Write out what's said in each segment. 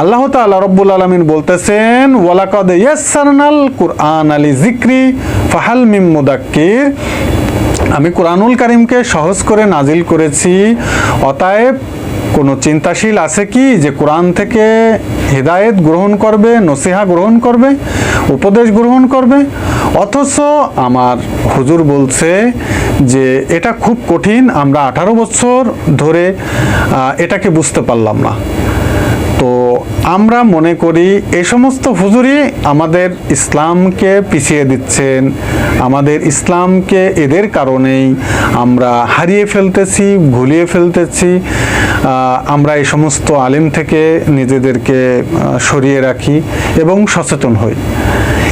আল্লাহ তাআলা রব্বুল আলামিন বলতেছেন, ওয়ালাকাদ ইয়াসসারনাল কুরআন আলি জিক্রি ফাহাল মিম মুদাক্কির। আমি কোরআনুল কারিমকে সহজ করে নাজিল করেছি। অতএব কোনো চিন্তাশীল আছে কি যে কোরআন থেকে হেদায়েত গ্রহণ করবে, নসিহা গ্রহণ করবে, উপদেশ গ্রহণ করবে? অথচ আমার হুজুর বলছে যে এটা খুব কঠিন, আমরা আঠারো বছর ধরে এটাকে বুঝতে পারলাম না। তো আমরা মনে করি এ সমস্ত হুজুরি আমাদের ইসলামকে পিছিয়ে দিচ্ছেন, আমাদের ইসলামকে এদের কারণেই আমরা হারিয়ে ফেলতেছি, ভুলিয়ে ফেলতেছি আমরা এই সমস্ত আলিম থেকে নিজেদেরকে সরিয়ে রাখি এবং সচেতন হই।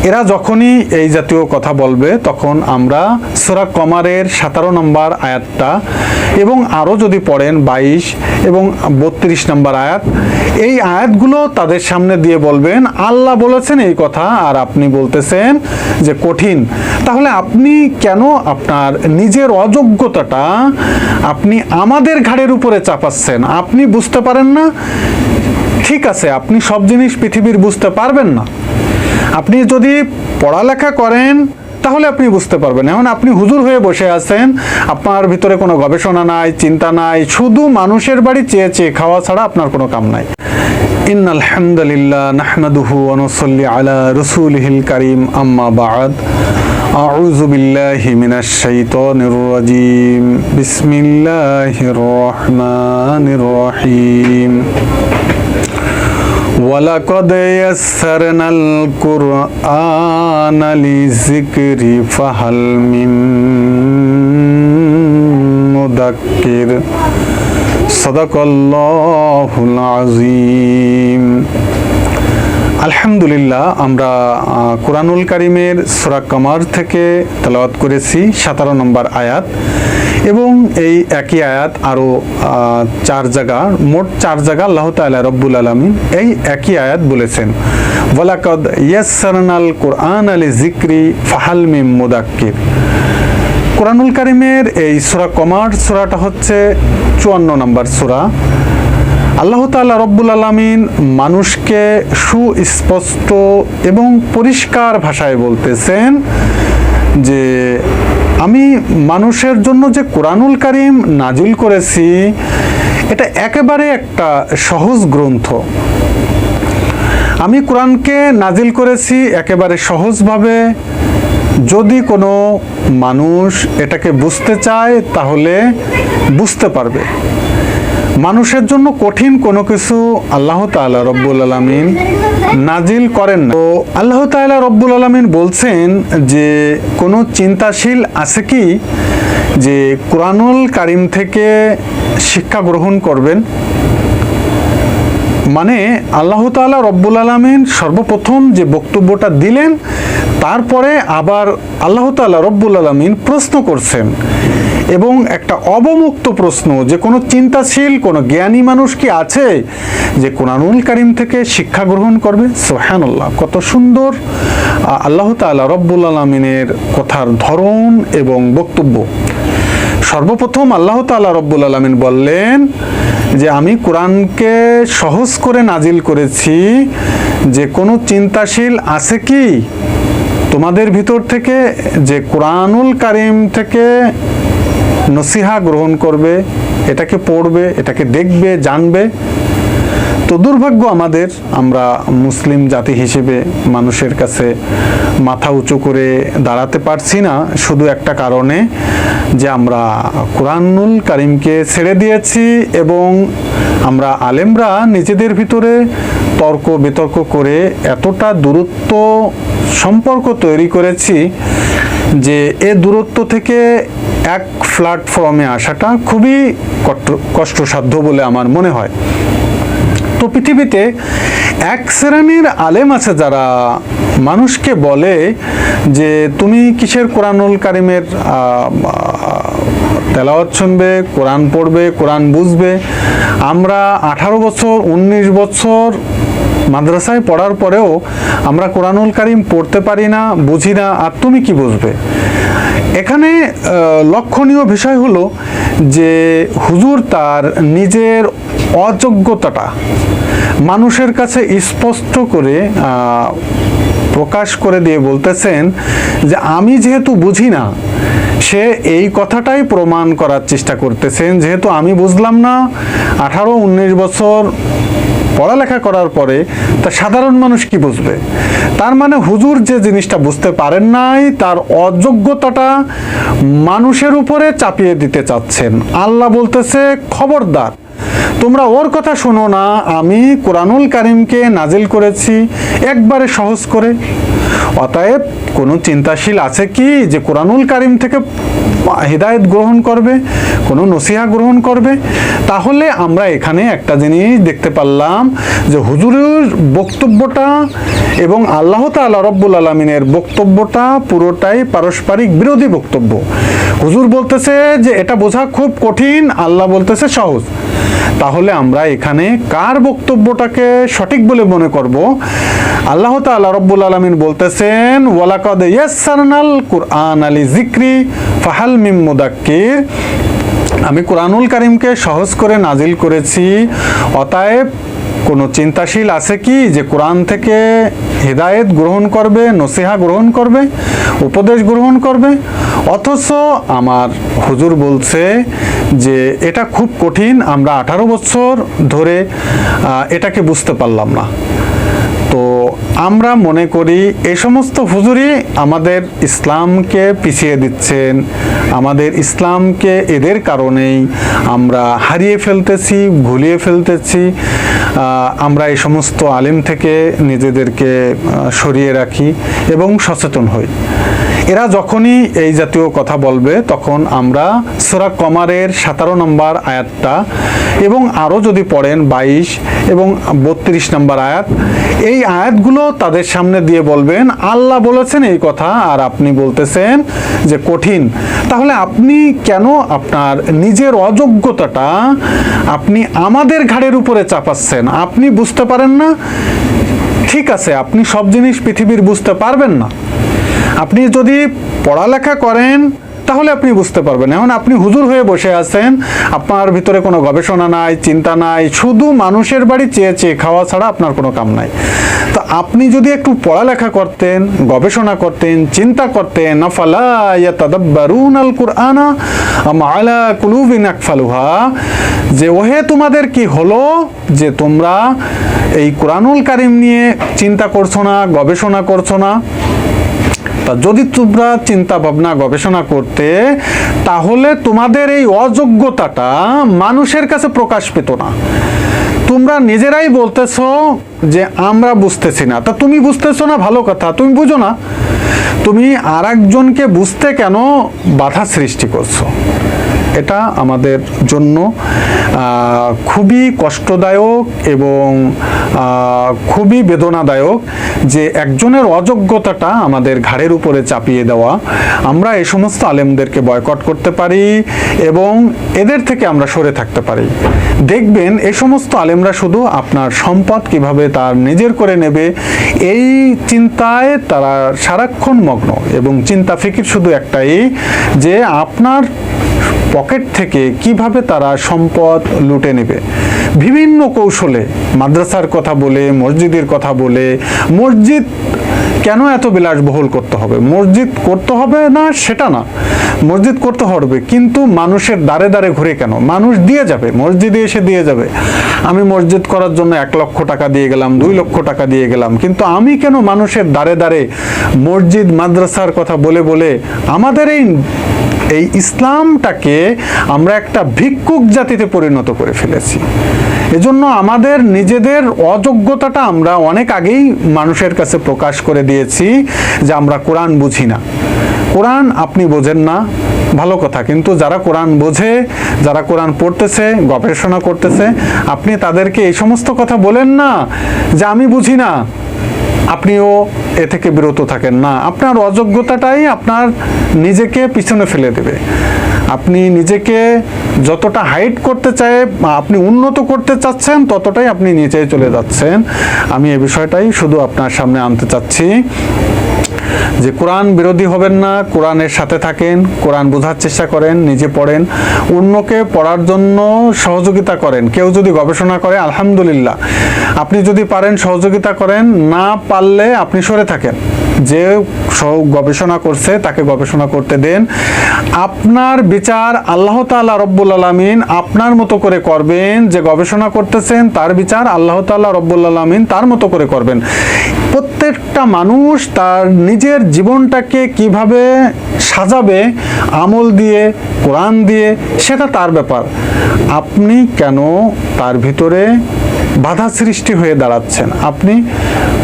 এরা যখনই এই জাতীয় কথা বলবে, তখন আমরা সুরা কমারের সতেরো নম্বর আয়াতটা এবং আরও যদি পড়েন বাইশ এবং বত্রিশ নম্বর আয়াত, এই আয়াতগুলো তাদের সামনে দিয়ে বলবেন, আল্লাহ বলেছেন এই কথা আর আপনি বলতেছেন যে কঠিন। তাহলে আপনি কেন আপনার নিজের অযোগ্যতাটা আপনি আমাদের ঘাড়ের উপরে চাপাচ্ছেন? আপনি বুঝতে পারেন না? ঠিক আছে, আপনি সব জিনিস পৃথিবীর বুঝতে পারবেন না। আপনি যদি পড়ালেখা করেন, তাহলে আপনি বুঝতে পারবেন। এখন আপনি হুজুর হয়ে বসে আছেন, আপনার ভিতরে কোনো গবেষণা নাই, চিন্তা নাই, শুধু মানুষের বাড়ি চেয়ে চেয়ে খাওয়া ছাড়া আপনার কোনো কাম নাই। ইন আলহামদুলিল্লাহ নাহমাদুহু ওয়া নুসাল্লি আলা রাসূলিহিল কারীম, আম্মা বা'দ। আউযু বিল্লাহি মিনাশ শাইতানির রাজীম। বিসমিল্লাহির রহমানির রহিম। ولقد يسرنا القرآن للذكر فهل من مدكر صدق الله العظيم আলহামদুলিল্লাহ, আমরা কোরআনুল কারিমের সুরা কামার থেকে তেলাওয়াত করেছি, সতেরো নম্বর আয়াত। এবং এই একই আয়াত আরও চার জায়গা, মোট চার জায়গা আল্লাহ তাআলা রব্বুল আলমিন এই একই আয়াত বলেছেন। ওয়ালাকাদ ইয়াসসারনাল কোরআন আলী জিক্রি ফাহাল মিম মুদাক্কির। কোরআনুল কারিমের এই সুরা কমার সুরাটা হচ্ছে চুয়ান্ন নম্বর সুরা। আল্লাহ তাআলা রব্বুল আলমিন মানুষকে সুস্পষ্ট এবং পরিষ্কার ভাষায় বলতেছেন যে আমি মানুষের জন্য যে কোরআনুল কারিম নাজিল করেছি, এটা একেবারে একটা সহজ গ্রন্থ। আমি কোরআনকে নাজিল করেছি একেবারে সহজভাবে। যদি কোনো মানুষ এটাকে বুঝতে চায়, তাহলে বুঝতে পারবে। মানুষের জন্য কঠিন কোনো কিছু আল্লাহ তাআলা রব্বুল আলমিন নাজিল করেন না। তো আল্লাহ তাআলা রব্বুল আলমিন বলছেন যে, কোনো চিন্তাশীল আছে কি? যে, কোরআনুল কারিম থেকে শিক্ষা গ্রহণ করবেন? মানে আল্লাহ তাআলা রব্বুল আলমিন সর্বপ্রথম যে বক্তব্যটা দিলেন, তারপরে আবার আল্লাহ তাআলা রব্বুল আলমিন প্রশ্ন করছেন। এবং একটা অবমুক্ত প্রশ্ন যে কোনো চিন্তাশীল, কোনো জ্ঞানী মানুষ কি আছে যে কোরআনুল কারিম থেকে শিক্ষা গ্রহণ করবে? সোহানুল্লাহ কত সুন্দর। আল্লাহ তাআলা রব্বুল আলমিনের কথার ধরন এবং বক্তব্য। সর্বপ্রথম আল্লাহ তাআলা রব্বুল আলমিন বললেন যে, আমি কোরআনকে সহজ করে নাজিল করেছি যে কোনো চিন্তাশীল আছে কি? তোমাদের ভিতর থেকে যে কোরআনুল কারিম থেকে নসিহা গ্রহণ করবে, এটাকে পড়বে, এটাকে দেখবে, জানবে। তো দুর্ভাগ্য আমাদের, আমরা মুসলিম জাতি হিসেবে মানুষের কাছে মাথা উঁচু করে দাঁড়াতে পারছি না, শুধু একটা কারণে যে আমরা কোরআনুল কারিমকে ছেড়ে দিয়েছি এবং আমরা আলেমরা নিজেদের ভিতরে তর্ক বিতর্ক করে এতটা দূরত্ব সম্পর্ক তৈরি করেছি যে এ দূরত্ব থেকে এক প্ল্যাটফর্মে আসাটা খুবই কষ্ট- কষ্টসাধ্য বলে আমার মনে হয়। তো পৃথিবীতে এক শ্রেণির আলেম আছে যারা মানুষকে বলে যে, তুমি কিসের কোরআনুল কারিমের তেলাওয়াত শুনবে, কোরআন পড়বে, কোরআন বুঝবে? আমরা আঠারো বছর, উনিশ বছর মাদ্রাসায় পড়ার পরেও আমরা কোরআনুল কারিম পড়তে পারি না, বুঝি না। আর তুমি কি বুঝবে? এখানে লক্ষণীয় বিষয় হলো যে হুজুর তার নিজের অযোগ্যতাটা মানুষের কাছে স্পষ্ট করে প্রকাশ করে দিয়ে বলতেছেন যে আমি যেহেতু বুঝি না, সে এই কথাটাই প্রমাণ করার চেষ্টা করতেছেন। যেহেতু আমি বুঝলাম না, আঠারো, উনিশ বছর পড়ালেখা করার পরে তা সাধারণ মানুষ কি বুঝবে? তার মানে হুজুর যে জিনিসটা বুঝতে পারেন নাই, তার অযোগ্যতাটা মানুষের উপরে চাপিয়ে দিতে চাচ্ছেন। আল্লাহ বলতেছে, খবরদার তোমরা ওর কথা শোনো না, আমি কোরআনুল কারিমকে নাজিল করেছি, একবারে সহজ করে। অতএব কোনো চিন্তাশীল আছে কি যে কোরআনুল কারিম থেকে হৃদায়ত গ্রহণ করবে, কোনো নসিহা গ্রহণ করবে? তাহলে আমরা এখানে একটা জিনিস দেখতে পারলাম যে হুজুরের বক্তব্যটা এবং আল্লাহ তাআলা রব্বুল আলমিনের বক্তব্যটা পুরোটাই পারস্পরিক বিরোধী বক্তব্য। হুজুর বলতেছে যে এটা বোঝা খুব কঠিন, আল্লাহ বলতেছে সহজ। তাহলে আমরা এখানে কার বক্তব্যটাকে সঠিক বলে মনে করব? আল্লাহ তাআলা রব্বুল আলামিন বলতেছেন, ওয়ালাকাদ ইয়াসসারনাল কুরআন আলি জিক্রি ফাহাল মিম মুদাক্কির। আমি কোরআনুল করিমকে সহজ করে নাজিল করেছি। অতএব কোনো চিন্তাশীল আছে কি যে কোরআন থেকে হেদায়েত গ্রহণ করবে, নসিহা গ্রহণ করবে, উপদেশ গ্রহণ করবে? অথচ আমার হুজুর বলছে যে এটা খুব কঠিন, আমরা আঠারো বছর ধরে এটাকে বুঝতে পারলাম না। আমরা মনে করি এ সমস্ত হুজুরি আমাদের ইসলামকে পিছিয়ে দিচ্ছেন। আমাদের ইসলামকে এদের কারণেই আমরা হারিয়ে ফেলতেছি, ভুলিয়ে ফেলতেছি। আমরা এই সমস্ত আলিম থেকে নিজেদেরকে সরিয়ে রাখি এবং সচেতন হই। এরা যখনই এই জাতীয় কথা বলবে, তখন আমরা সুরা কমারের সতেরো নম্বর আয়াতটা এবং আরও যদি পড়েন বাইশ এবং বত্রিশ নম্বর আয়াত, এই আয়াতগুলো তাদের সামনে দিয়ে বলবেন, আল্লাহ বলেছেন এই কথা আর আপনি বলতেছেন যে কঠিন। তাহলে আপনি কেন আপনার নিজের অযোগ্যতাটা আপনি আমাদের ঘাড়ের উপরে চাপাচ্ছেন? আপনি বুঝতে পারেন না? ঠিক আছে, আপনি সব জিনিস পৃথিবীর বুঝতে পারবেন না। আপনি যদি পড়ালেখা করেন, তাহলে আপনি বুঝতে পারবেন। এখন আপনি হুজুর হয়ে বসে আছেন, আপনার ভিতরে কোনো গবেষণা নাই, চিন্তা নাই, শুধু মানুষের বাড়ি চেয়ে চেয়ে খাওয়া ছাড়া আপনার কোনো কাম নাই। তো আপনি যদি একটু পড়ালেখা করতেন, গবেষণা করতেন, চিন্তা করতেন যে ওহে তোমাদের কি হলো, যে তোমরা এই কোরআনুল কারিম নিয়ে চিন্তা করছ না, গবেষণা করছ না? তা যদি তোমরা চিন্তা ভাবনা গবেষণা করতে, তাহলে তোমাদের এই অযোগ্যতাটা মানুষের কাছে প্রকাশ পেত না। তোমরা নিজেরাই বলতেছ যে আমরা বুঝতেছি না। তা তুমি বুঝতেছো না? ভালো কথা। তুমি বুঝো না। তুমি আর বুঝতে কেন বাধা সৃষ্টি করছ? এটা আমাদের জন্য খুবই কষ্টদায়ক এবং খুবই বেদনাদায়ক যে একজনের অযোগ্যতাটা আমাদের ঘাড়ের উপরে চাপিয়ে দেওয়া। আমরা এই সমস্ত আলেমদেরকে বয়কট করতে পারি এবং এদের থেকে আমরা সরে থাকতে পারি। দেখবেন এই সমস্ত আলেমরা শুধু আপনার সম্পদ কীভাবে তার নিজের করে নেবে, এই চিন্তায় তারা সারাক্ষণ মগ্ন এবং চিন্তা ফিকির শুধু একটাই যে আপনার পকেট থেকে কীভাবে তারা সম্পদ লুটে নেবে? বিভিন্ন কৌশলে, মাদ্রাসার কথা বলে, মসজিদের কথা বলে, মসজিদ কেন এত বিলাসবহুল করতে হবে? মসজিদ করতে হবে না, সেটা না। মসজিদ করতে হবে, কিন্তু মানুষের দ্বারে দ্বারে ঘুরে কেন? মানুষ দিয়ে যাবে, মসজিদে এসে দিয়ে যাবে। আমি মসজিদ করার জন্য এক লক্ষ টাকা দিয়ে গেলাম, দুই লক্ষ টাকা দিয়ে গেলাম, কিন্তু আমি কেন মানুষের দ্বারে দ্বারে মসজিদ, মাদ্রাসার কথা বলে বলে আমাদের এই এই ইসলামটাকে আমরা একটা ভিক্ষুক জাতিতে পরিণত করে ফেলেছি। এজন্য আমাদের নিজেদের অযোগ্যতাটা আমরা অনেক আগেই মানুষের কাছে প্রকাশ করে দিয়েছি যে আমরা কোরআন বুঝি না। কোরআন আপনি বোঝেন না, ভালো কথা। কিন্তু যারা কোরআন বোঝে, যারা কোরআন পড়তেছে, গবেষণা করতেছে, আপনি তাদেরকে এই সমস্ত কথা বলেন না যে আমি বুঝি না। আপনিও এ থেকে বিরত থাকেন। না, আপনার অযোগ্যতাটাই আপনার নিজেকে পিছনে ফেলে দেবে। আপনি নিজেকে যতটা হাইট করতে চায় আপনি উন্নত করতে চাচ্ছেন, ততটাই আপনি নিচে চলে যাচ্ছেন। আমি এ বিষয়টাই শুধু আপনার সামনে আনতে চাচ্ছি। যে কোরআন বিরোধী হবেন না, কোরআনের সাথে থাকেন, কোরআন বোঝার চেষ্টা করেন, নিজে পড়েন, অন্যকে পড়ার জন্য সহযোগিতা করেন। কেউ যদি গবেষণা করে, আলহামদুলিল্লাহ। আপনি যদি পারেন, সহযোগিতা করেন, না পারলে আপনি সরে থাকেন। যে গবেষণা করছে, তাকে গবেষণা করতে দেন। আপনার বিচার আল্লাহ তাআলা রব্বুল আলমিন আপনার মতো করে করবেন। যে গবেষণা করতেছেন, তার বিচার আল্লাহ তাআলা রব্বুল আলমিন তার মতো করে করবেন। প্রত্যেকটা মানুষ তার নিজের জীবনটাকে কীভাবে সাজাবে, আমল দিয়ে, কোরআন দিয়ে, সেটা তার ব্যাপার। আপনি কেন তার ভিতরে বাধা সৃষ্টি হয়ে দাঁড়াচ্ছেন? আপনি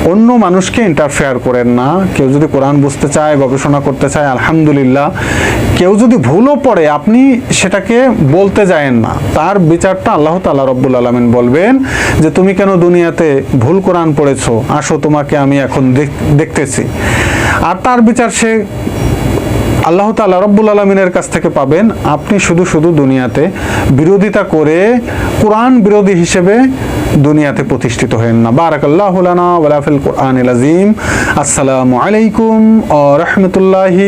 অন্য মানুষকে ইন্টারফেয়ার করেন না। কেউ যদি কোরআন বুঝতে চায়, গবেষণা করতে চায়, আলহামদুলিল্লাহ। কেউ যদি ভুলও পড়ে, আপনি সেটাকে বলতে যায়েন না। তার বিচারটা আল্লাহ তালা রব্বুল আলমিন বলবেন যে, তুমি কেন দুনিয়াতে ভুল কোরআন পড়েছো? আসো তোমাকে আমি এখন দেখ- দেখতেছি। আর তার বিচার সে আল্লাহ তালা রব্বুল আলমিনের কাছ থেকে পাবেন, আপনি শুধু শুধু দুনিয়াতে বিরোধিতা করে কোরআন বিরোধী হিসেবে দুনিয়াতে প্রতিষ্ঠিত হেন না। বারাক আল্লাহ কোরআন আসসালামু আলাইকুম ও রহমতুল্লাহি